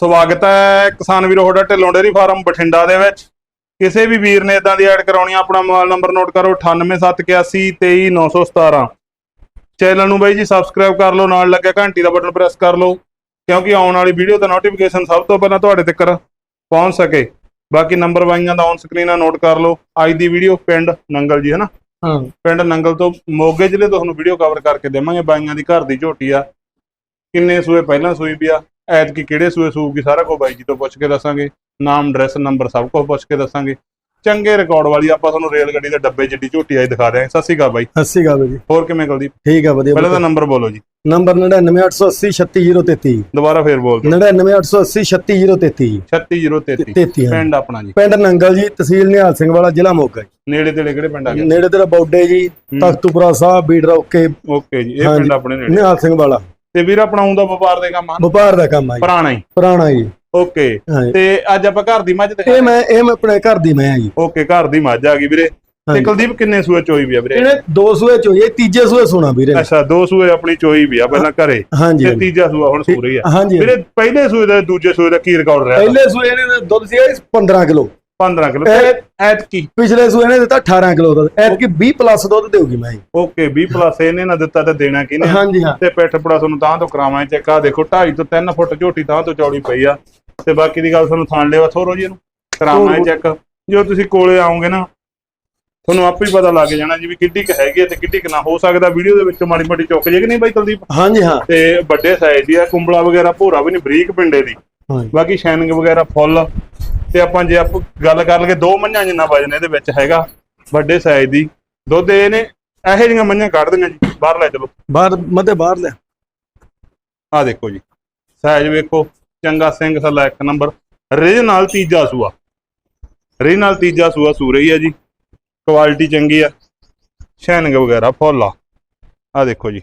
ਸਵਾਗਤ ਹੈ ਕਿਸਾਨ ਵੀਰੋ ਤੁਹਾਡਾ ਢਿੱਲੋਂ ਡੇਰੀ ਫਾਰਮ ਬਠਿੰਡਾ ਦੇ ਵਿੱਚ। ਕਿਸੇ ਵੀ ਵੀਰ ਨੇ ਇਦਾਂ ਦੀ ਐਡ ਕਰਾਉਣੀ ਆ, ਆਪਣਾ ਮੋਬਾਈਲ ਨੰਬਰ ਨੋਟ ਕਰੋ 9871823917 ਚੈਨਲ ਨੂੰ ਬਾਈ ਜੀ ਸਬਸਕ੍ਰਾਈਬ ਕਰ ਲਓ ਨਾਲ ਲੱਗਿਆ ਘੰਟੀ ਦਾ ਬਟਨ ਪ੍ਰੈਸ ਕਰ ਲਓ ਕਿਉਂਕਿ ਆਉਣ ਵਾਲੀ ਵੀਡੀਓ ਦਾ ਨੋਟੀਫਿਕੇਸ਼ਨ ਸਭ ਤੋਂ ਪਹਿਲਾਂ ਤੁਹਾਡੇ ਤੱਕ ਪਹੁੰਚ ਸਕੇ। ਬਾਕੀ ਨੰਬਰ ਬਾਈਆਂ ਦਾ ਔਨ ਸਕਰੀਨ ਆ ਨੋਟ ਕਰ ਲਓ। ਅੱਜ ਦੀ ਵੀਡੀਓ ਪਿੰਡ ਨੰਗਲ ਜੀ ਹੈ ਨਾ ਹਾਂ। ਪਿੰਡ ਨੰਗਲ ਤੋਂ ਮੋਗੇ ਜ਼ਿਲ੍ਹੇ ਤੋਂ ਤੁਹਾਨੂੰ ਵੀਡੀਓ ਕਵਰ ਕਰਕੇ ਦੇਵਾਂਗੇ ਬਾਈਆਂ ਦੀ ਘਰ ਦੀ ਝੋਟੀ ਆ। ਕਿੰਨੇ ਸੂਏ ਪਹਿਲਾਂ ਸੂਈ ਵੀ ਆ ਐਤਕੀ ਕਿਹੜੇ ਸੂਏ ਸੂਗੀ ਸਾਰਾ ਕੁਝ ਬਾਈ ਜੀ ਤੋਂ ਪੁੱਛ ਕੇ ਦੱਸਾਂਗੇ। ਨਾਮ ਐਡਰੈਸ ਨੰਬਰ ਸਭ ਕੁਝ ਪੁੱਛ ਕੇ ਦੱਸਾਂਗੇ। ਚੰਗੇ ਰਿਕਾਰਡ ਵਾਲੀ ਆਪਾਂ ਤੁਹਾਨੂੰ ਰੇਲ ਗੱਡੀ ਦੇ ਡੱਬੇ ਜਿੱਡੀ ਝੋਟੀ ਆਈ ਦਿਖਾ ਰਹੇ ਹਾਂ ਸਤਿ ਸ਼੍ਰੀ ਅਕਾਲ ਬਾਈ। ਅੱਸੀ ਗਾ ਜੀ। ਹੋਰ ਕਿਵੇਂ ਕੁਲਦੀਪ? ਠੀਕ ਆ ਵਧੀਆ ਪਹਿਲਾਂ ਤਾਂ ਨੰਬਰ ਬੋਲੋ ਜੀ। ਨੰਬਰ 9988036033 ਦੁਬਾਰਾ ਫੇਰ ਬੋਲ ਦਿਓ। 9988036033 36033 33 ਹਾਂ। ਪਿੰਡ ਆਪਣਾ ਜੀ। ਪਿੰਡ ਨੰਗਲ ਜੀ ਤਹਿਸੀਲ ਨਿਹਾਲ ਸਿੰਘ ਵਾਲਾ ਜ਼ਿਲ੍ਹਾ ਮੋਗਾ ਜੀ। ਨੇੜੇ ਤੇੜੇ ਕਿਹੜੇ ਪਿੰਡ ਆ ਗਏ? ਨੇੜੇ ਤੇਰਾ ਬੌਡੇ ਜੀ ਤਖਤੂਪੁਰਾ ਸਾਹਿਬ ਬੀੜ ਰੋਕੇ ਓਕੇ ਜੀ ਇਹ। ਪਿੰਡ ਆਪਣੇ ਨੇੜੇ। ਨਿਹਾਲ ਸਿੰਘ ਵਾਲਾ। ਤੇ ਵੀਰ ਆਪਣਾ ਆਉਂਦਾ ਵਪਾਰ ਦੇ ਕੰਮ ਆ ਵਪਾਰ ਦਾ ਕੰਮ ਆ ਜੀ। ਪੁਰਾਣਾ ਹੀ? ਪੁਰਾਣਾ ਜੀ। ਓਕੇ। ਹਾਂ ਤੇ ਅੱਜ ਆਪਾਂ ਘਰ ਦੀ ਮੱਝ ਤੇ ਇਹ ਮੈਂ ਇਹ ਮੈਂ ਆਪਣੇ ਘਰ ਦੀ ਮੈਂ ਆ ਜੀ। ਓਕੇ ਘਰ ਦੀ ਮੱਝ ਆ ਗਈ ਵੀਰੇ। ਤੇ ਹਾਂਜੀ। ਕੁਲਦੀਪ ਕਿੰਨੇ ਸੂਏ ਚੋਈ ਵੀ ਆ ਵੀਰੇ? ਇਹਨੇ ਦੋ ਸੂਏ ਚੋਈ ਇਹ ਤੀਜੇ ਸੂਏ ਸੋਣਾ ਵੀਰੇ ਨੇ। ਅੱਛਾ ਦੋ ਸੂਏ ਆਪਣੀ ਚੋਈ ਵੀ ਆ ਪਹਿਲਾਂ ਘਰੇ। ਹਾਂਜੀ ਤੇ ਹਾਂਜੀ। ਤੀਜਾ ਸੂਆ ਹੁਣ ਸੂ ਰਹੀ ਆ ਹਾਂਜੀ ਵੀਰੇ ਪਹਿਲੇ ਸੂਏ ਦਾ ਦੂਜੇ ਸੂਏ ਦਾ ਕੀ ਰਿਕਾਰਡ ਰਿਹਾ? ਪਹਿਲੇ ਸੂਏ ਇਹਨੇ ਦੁੱਧ ਸੀਗਾ ਜੀ 15 ਕਿਲੋ। 15 ਕਿਲੋ। ਇਹ- ਐਤਕੀ। ਪਿਛਲੇ ਸੂਏ ਨੇ ਦਿੱਤਾ 18 ਕਿਲੋ ਦੁੱਧ। ਐਤਕੀ 20 ਪਲੱਸ ਦੁੱਧ ਦੇਊਗੀ ਮੈਂ ਜੀ। ਓਕੇ 20 ਪਲੱਸ ਇਹਨੇ ਨਾ ਦਿੱਤਾ ਤੇ ਦੇਣਾ ਕਿਹਨੇ ਆ? ਹਾਂਜੀ ਹਾਂ। ਤੇ ਪਿੱਠ ਪੜਾ ਤੁਹਾਨੂੰ ਤਾਂ ਤੋਂ ਕਰਾਵਾਂ ਚੈੱਕ ਆ ਦੇਖੋ 2.5 ਤੋਂ 3 ਫੁੱਟ ਝੋਟੀ ਤਾਂ ਤੋਂ ਚੌੜੀ ਪਈ ਆ। ਤੇ ਬਾਕੀ ਦੀ ਗੱਲ ਤੁਹਾਨੂੰ ਥਾਣ ਲਿਆ ਥੋਰੋ ਜੀ ਇਹਨੂੰ ਕਰਾਵਾਂ। ਚੈੱਕ ਜਦੋਂ ਤੁਸੀਂ ਕੋਲੇ ਆਓਗੇ ਨਾ ਤੁਹਾਨੂੰ ਆਪੇ ਹੀ ਪਤਾ ਲੱਗ ਜਾਣਾ ਜੀ ਵੀ ਕਿੱਡੀ ਕ ਹੈਗੀ ਤੇ ਕਿੱਡੀ ਕ ਨਾ। ਹੋ ਸਕਦਾ ਵੀਡੀਓ ਦੇ ਵਿੱਚ ਮਾੜੀ ਮਾੜੀ ਚੁੱਕ ਜੇ ਕਿ ਨਹੀਂ ਬਾਈ ਕੁਲਦੀਪ? ਹਾਂਜੀ ਹਾਂ। ਤੇ ਵੱਡੇ ਸਾਈਜ਼ ਦੀ ਆ ਕੁੰਬਲਾ ਵਗੈਰਾ ਭੋਰਾ ਵੀ ਨਹੀਂ ਬਰੀਕ ਪਿੰਡੇ ਦੀ। ਬਾਕੀ ਸ਼ਾਈਨਿੰਗ ਵਗੈਰਾ ਫੁੱਲ। ਤੇ ਆਪਾਂ ਜੇ ਆਪਾਂ ਗੱਲ ਕਰ ਲਈਏ ਦੋ ਮੱਝਾਂ ਜਿੰਨਾ ਵਜਨ ਇਹਦੇ ਵਿੱਚ ਹੈਗਾ ਵੱਡੇ ਸਾਈਜ਼ ਦੀ। ਦੁੱਧ ਇਹਨੇ ਇਹੋ ਜਿਹੀਆਂ ਮੱਝਾਂ ਕੱਢ ਦਿੰਦੀਆਂ ਜੀ ਬਾਹਰ ਲੈ ਚਲੋ। ਬਾਹਰ ਮਤੇ ਬਾਹਰ ਲੈ। ਆਹ ਦੇਖੋ ਜੀ ਸਾਈਜ਼ ਵੇਖੋ ਚੰਗਾ ਸਿੰਘ ਸਲਾ ਇੱਕ ਨੰਬਰ ਰਿਜ ਨਾਲ ਤੀਜਾ ਸੂਆ। ਰਿਜ ਨਾਲ ਤੀਜਾ ਸੂਆ ਸੂ ਰਹੀ ਹੈ ਜੀ ਕੁਆਲਿਟੀ ਚੰਗੀ ਆ ਸ਼ਾਈਨਿੰਗ ਵਗੈਰਾ ਫੁੱਲ ਆ। ਆਹ ਦੇਖੋ ਜੀ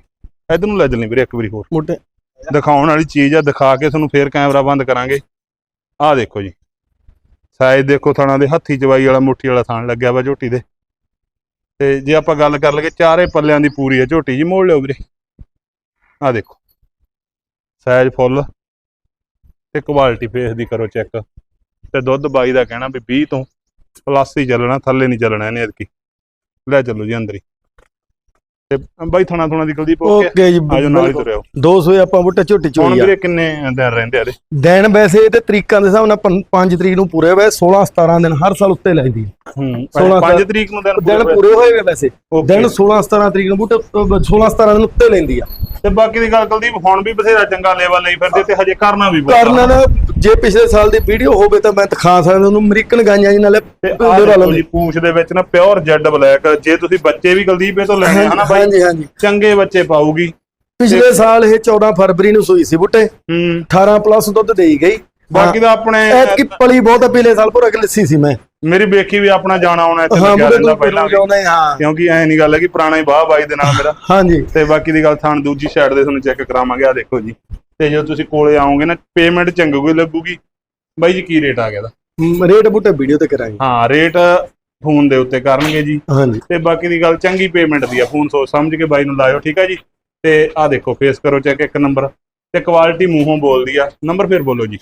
ਇਧਰ ਨੂੰ ਲੈ ਜਲਨੀ ਵੀਰੇ ਇੱਕ ਵਾਰੀ ਹੋਰ। ਮੋਟੇ। ਦਿਖਾਉਣ ਵਾਲੀ ਚੀਜ਼ ਆ ਦਿਖਾ ਕੇ ਤੁਹਾਨੂੰ ਫੇਰ ਕੈਮਰਾ ਬੰਦ ਕਰਾਂਗੇ। ਆਹ ਦੇਖੋ ਜੀ ਸਾਈਜ਼ ਦੇਖੋ ਥਣਾ ਦੇ ਹੱਥੀ ਚਵਾਈ ਵਾਲਾ, ਮੁੱਠੀ ਵਾਲਾ ਥਾਣ ਲੱਗਿਆ ਵਾ ਝੋਟੀ ਦੇ। ਤੇ ਜੇ ਆਪਾਂ ਗੱਲ ਕਰ ਲਈਏ ਚਾਰੇ ਪੱਲਿਆਂ ਦੀ ਪੂਰੀ ਹੈ ਝੋਟੀ ਜੀ, ਮੋੜ ਲਿਓ ਵੀਰੇ। ਆਹ ਦੇਖੋ ਸਾਈਜ਼ ਫੁੱਲ। ਤੇ ਕੁਆਲਿਟੀ ਫੇਸ ਦੀ ਕਰੋ ਚੈੱਕ। ਤੇ ਦੁੱਧ ਬਾਈ ਦਾ ਕਹਿਣਾ ਵੀ 20 ਤੋਂ ਪਲੱਸ ਹੀ ਚੱਲਣਾ, ਥੱਲੇ ਨਹੀਂ ਚੱਲਣਾ ਇਹਨੇ ਅਦਕੀ ਲੈ ਚੱਲੋ ਜੀ ਅੰਦਰ ਹੀ। ਤੇ ਬਾਈ ਥਣਾ ਥੁਣਾ ਦੀ ਕੁਲਦੀਪ ਓਕੇ। ਜੀ ਆਜੋ ਨਾਲ ਹੀ ਤੁਰਿਓ ਦੋ ਸੂਏ ਆਪਾਂ ਬੁੱਟੇ ਝੋਟੀ ਹੁਣ ਚੋਈ ਆ। ਵੀਰੇ ਕਿੰਨੇ ਦਿਨ ਰਹਿੰਦੇ ਆ ਇਹਦੇ? ਦਿਨ ਵੈਸੇ ਤੇ ਤਰੀਕਾਂ ਦੇ ਹਿਸਾਬ ਨਾਲ 5 ਤਰੀਕ ਨੂੰ ਪੂਰੇ ਹੋਏ 16 17 ਦਿਨ ਹਰ ਸਾਲ ਉੱਤੇ ਲੈਂਦੀ ਹੂੰ ਸੋਲਾਂ 5 ਤਰੀਕ ਨੂੰ ਦਿਨ ਪੂਰੇ ਹੋਏ। ਵੈਸੇ. ਦਿਨ 16 17 ਤਰੀਕ ਨੂੰ ਬੁੱਟੇ 16 17 ਦਿਨ ਉੱਤੇ ਲੈਂਦੀ ਆ। ਤੇ ਬਾਕੀ ਦੀ ਗੱਲ ਕੁਲਦੀਪ ਹੁਣ ਵੀ ਬਥੇਰਾ ਚੰਗਾ ਲੈਵਲ ਲਈ ਫਿਰਦੇ ਤੇ ਹਜੇ ਕਰਨਾ ਵੀ ਬਹੁਤ। ਕਰਨਾ ਨਾ ਜੇ ਪਿਛਲੇ ਸਾਲ ਦੀ ਵੀਡੀਓ ਹੋਵੇ ਤਾਂ ਮੈਂ ਦਿਖਾ ਸਕਦਾ ਉਹਨੂੰ ਅਮਰੀਕਨ ਗਾਈਆਂ ਜੀ ਨਾਲੇ ਉਹਦੇ ਪੂਛ ਦੇ ਵਿੱਚ ਨਾ ਪਿਓਰ ਜੈਡ ਬਲੈਕ ਜੇ ਤੁਸੀਂ ਬੱਚੇ ਵੀ ਕੁਲਦੀਪ ਇਹ ਤੋਂ ਲੈਣੇ ਹਨਾ ਬਾਈ? ਹਾਂਜੀ ਹਾਂਜੀ। ਚੰਗੇ ਬੱਚੇ ਪਾਊਗੀ। ਪਿਛਲੇ ਸਾਲ ਇਹ 14 ਫਰਵਰੀ ਨੂੰ ਸੂਈ ਸੀ ਬੁੱਟੇ। ਹੂੰ। 18 ਪਲੱਸ ਦੁੱਧ ਦੇਈ ਗਈ। ਬਾਕੀ ਦਾ ਆਪਣੇ ਐਤਕੀ ਪਲੀ ਬਹੁਤ ਆ ਪਿਛਲੇ ਸਾਲ ਪੂਰਾ ਲੱਸੀ ਸੀ ਮੈਂ। ਮੇਰੀ ਵੇਖੀ ਵੀ ਆਪਣਾ ਜਾਣਾ ਆਉਣਾ ਇੱਥੇ ਲੱਗਿਆ ਰਹਿੰਦਾ ਪਹਿਲਾਂ ਵੀ। ਕਿਉਂਕਿ ਐ ਨਹੀਂ ਗੱਲ ਹੈ ਕਿ ਪੁਰਾਣਾ ਹੀ ਬਾਹ ਬਾਈ ਦੇ ਨਾਲ ਮੇਰਾ। ਹਾਂਜੀ। ਤੇ ਬਾਕੀ ਦੀ ਗੱਲ ਥਾਣ ਦੂਜੀ ਸਾਈਡ ਦੇ ਤੁਹਾਨੂੰ ਚੈੱਕ ਕਰਾਵਾਂਗੇ ਆ ਦੇਖੋ ਜੀ। ਤੇ ਜਦੋਂ ਤੁਸੀਂ ਕੋਲੇ ਆਓਗੇ ਨਾ ਪੇਮੈਂਟ ਚੰਗੀ ਲੱਗੂਗੀ। ਬਾਈ ਜੀ ਕੀ ਰੇਟ ਆ ਗਿਆ ਦਾ ਰੇਟ ਬੁੱਟੇ ਵੀਡੀਓ ਤੇ ਕਰਾਂਗੇ। ਹਾਂ ਰੇਟ ਫੋਨ ਦੇ ਉੱਤੇ ਕਰਨਗੇ ਜੀ। ਹਾਂਜੀ। ਤੇ ਬਾਕੀ ਦੀ ਗੱਲ ਚੰਗੀ ਪੇਮੈਂਟ ਦੀ ਆ ਫੋਨ ਸੋਚ ਸਮਝ ਕੇ ਬਾਈ ਨੂੰ ਲਾਇਓ ਠੀਕ ਹੈ ਜੀ? ਤੇ ਆ ਦੇਖੋ ਫੇਸ ਕਰੋ ਚੈੱਕ ਇੱਕ ਨੰਬਰ ਤੇ ਕੁਆਲਿਟੀ ਮੂੰਹੋਂ ਬੋਲਦੀ ਆ। ਨੰਬਰ ਫਿਰ ਬੋਲੋ ਜੀ।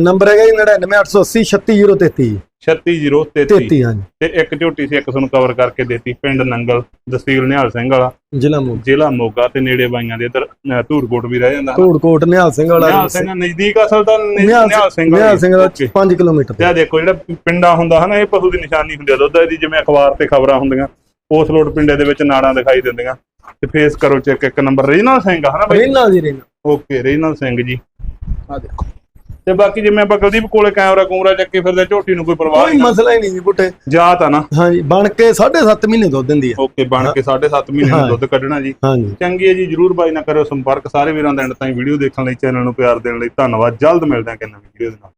ਨੰਬਰ ਹੈਗਾ ਜੀ 99880 36033 36033 33 ਹਾਂਜੀ। ਤੇ ਇੱਕ ਝੋਟੀ ਸੀ ਇੱਕ ਤੁਹਾਨੂੰ ਕਵਰ ਕਰਕੇ ਦੇਤੀ ਪਿੰਡ ਨੰਗਲ ਤਹਿਸੀਲ ਨਿਹਾਲ ਸਿੰਘ ਵਾਲਾ। ਜ਼ਿਲ੍ਹਾ ਮੋਗਾ। ਜ਼ਿਲ੍ਹਾ ਮੋਗਾ ਤੇ ਨੇੜੇ ਬਾਈਆਂ ਦੇ ਇੱਧਰ ਅਹ, ਧੂਰਕੋਟ ਵੀ ਰਹਿ ਜਾਂਦਾ। ਧੂੜਕੋਟ ਨਿਹਾਲ ਸਿੰਘ ਵਾਲਾ ਨਿਹਾਲ ਸਿੰਘ ਨਜ਼ਦੀਕ ਅਸਲ ਤਾਂ ਨਿਹਾਲ ਸਿੰਘ ਨਿਹਾਲ ਸਿੰਘ ਦਾ Okay। 5 ਕਿਲੋਮੀਟਰ ਤੇ। ਆ ਦੇਖੋ ਜਿਹੜਾ ਪਿੰਡਾ ਹੁੰਦਾ ਹਨਾ ਇਹ ਪਸ਼ੂ ਦੀ ਨਿਸ਼ਾਨੀ ਹੁੰਦੀ ਆ ਦੁੱਧ ਦੀ ਜਿਵੇਂ ਅਖਬਾਰ ਤੇ ਖਬਰਾਂ ਹੁੰਦੀਆਂ ਉਸ ਲੋਟ ਪਿੰਡੇ ਦੇ ਵਿੱਚ ਨਾੜਾਂ ਦਿਖਾਈ ਦਿੰਦੀਆਂ। ਤੇ ਫੇਸ ਕਰੋ ਚੈੱਕ ਇੱਕ ਨੰਬਰ ਰੀਜਨਲ ਸਿੰਘ ਹਨਾ ਬਾਈ? ਰੇਨਾ ਜੀ ਰੇਨਾ। Okay regional Singh ji. ਆ ਦੇਖੋ। ਤੇ ਬਾਕੀ ਜਿਵੇਂ ਆਪਾਂ ਕੁਲਦੀਪ ਕੋਲੇ ਕੈਮਰਾ ਕੂਮਰਾ ਚੱਕੇ ਫਿਰਦੇ ਝੋਟੀ ਨੂੰ ਕੋਈ ਪਰਵਾਹ ਕੋਈ ਨਹੀਂ ਮਸਲਾ ਹੀ ਨਹੀਂ ਜੀ ਬੁੱਟੇ ਜਾਤ ਆ ਨਾ। ਹਾਂਜੀ ਬਣ ਕੇ 7.5 ਮਹੀਨੇ ਦੁੱਧ ਦਿੰਦੀ ਆ। ਓਕੇ ਬਣ ਕੇ 7.5 ਮਹੀਨੇ। ਦੁੱਧ ਕੱਢਣਾ ਜੀ। ਹਾਂਜੀ। ਚੰਗੀ ਹੈ ਜੀ ਜਰੂਰ ਬਾਈ ਨਾਲ ਕਰਿਓ ਸੰਪਰਕ। ਸਾਰੇ ਵੀਰਾਂ ਦਾ ਐਂਡ ਤਾਈਂ ਵੀਡੀਓ ਦੇਖਣ ਲਈ ਚੈਨਲ ਨੂੰ ਪਿਆਰ ਦੇਣ ਲਈ ਧੰਨਵਾਦ। ਜਲਦ ਮਿਲਦੇ ਹਾਂ ਕਿ ਨਵੀਂ ਵੀਡੀਓ ਦੇ ਨਾਲ।